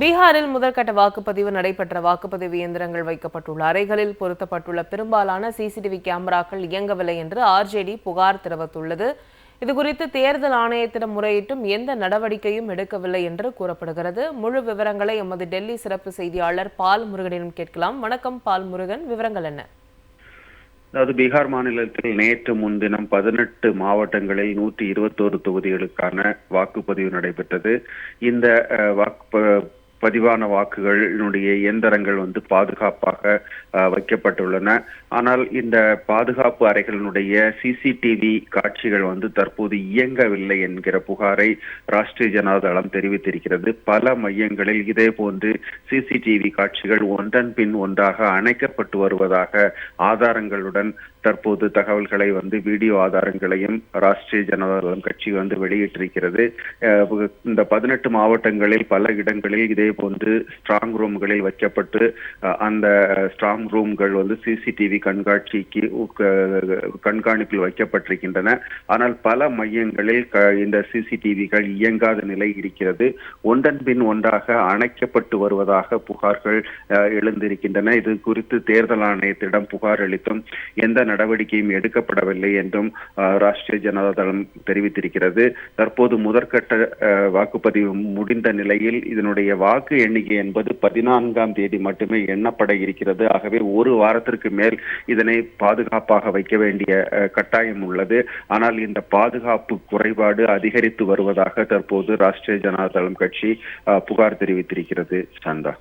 பீகாரில் முதற்கட்ட வாக்குப்பதிவு நடைபெற்ற வாக்குப்பதிவு இயந்திரங்கள் வைக்கப்பட்டுள்ள அறைகளில் பொருத்தப்பட்டுள்ள பெரும்பாலான சிசிடிவி கேமராக்கள் இயங்கவில்லை என்று ஆர்ஜேடி புகார் தெரிவித்துள்ளது. இதுகுறித்து தேர்தல் ஆணையத்திடம் முறையிட்டும் எந்த நடவடிக்கையும் எடுக்கவில்லை என்று கூறப்படுகிறது. முழு விவரங்களை எமது டெல்லி சிறப்பு செய்தியாளர் பால் முருகனிடம் கேட்கலாம். வணக்கம் பால் முருகன். விவரங்கள் என்ன? அதாவது பீகார் மாநிலத்தில் நேற்று முன்தினம் பதினெட்டு மாவட்டங்களில் நூற்றி இருபத்தோரு தொகுதிகளுக்கான வாக்குப்பதிவு நடைபெற்றது. இந்த வாக்கு பதிவான வாக்குகளினுடைய இயந்திரங்கள் வந்து பாதுகாப்பாக வைக்கப்பட்டுள்ளன. ஆனால் இந்த பாதுகாப்பு அறைகளினுடைய சிசிடிவி காட்சிகள் வந்து தற்போது இயங்கவில்லை என்கிற புகாரை ராஷ்டிரிய ஜனதாதளம் தெரிவித்திருக்கிறது. பல மையங்களில் இதே போன்று சிசிடிவி காட்சிகள் ஒன்றன் பின் ஒன்றாக அணைக்கப்பட்டு வருவதாக ஆதாரங்களுடன் தற்போது தகவல்களை வந்து வீடியோ ஆதாரங்களையும் ராஷ்டிரிய ஜனதாதளம் கட்சி வந்து வெளியிட்டிருக்கிறது. இந்த பதினெட்டு மாவட்டங்களில் பல இடங்களில் இதே போன்று ஸ்ட்ராங் ரூம்களில் வைக்கப்பட்டு அந்த ஸ்ட்ராங் ரூம்கள் வந்து சிசிடிவி கண்காட்சிக்கு கண்காணிப்பில் வைக்கப்பட்டிருக்கின்றன. ஆனால் பல மையங்களில் இந்த சிசிடிவிகள் இயங்காத நிலை இருக்கிறது. ஒன்றன் பின் ஒன்றாக அணைக்கப்பட்டு வருவதாக புகார்கள் எழுந்திருக்கின்றன. இது குறித்து தேர்தல் ஆணையத்திடம் புகார் அளித்தும் எந்த நடவடிக்கையும் எடுக்கப்படவில்லை என்றும் ராஷ்டிரிய ஜனதா தளம் தெரிவித்திருக்கிறது. தற்போது முதற்கட்ட வாக்குப்பதிவு முடிந்த நிலையில் இதனுடைய வாக்கு எண்ணிக்கை என்பது பதினான்காம் தேதி மட்டுமே எண்ணப்பட இருக்கிறது. ஆகவே ஒரு வாரத்திற்கு மேல் இதனை பாதுகாப்பாக வைக்க வேண்டிய அஹ், கட்டாயம் உள்ளது. ஆனால் இந்த பாதுகாப்பு குறைபாடு அதிகரித்து வருவதாக தற்போது ராஷ்டிரிய ஜனதா தளம் கட்சி அஹ், புகார் தெரிவித்திருக்கிறது சந்தா.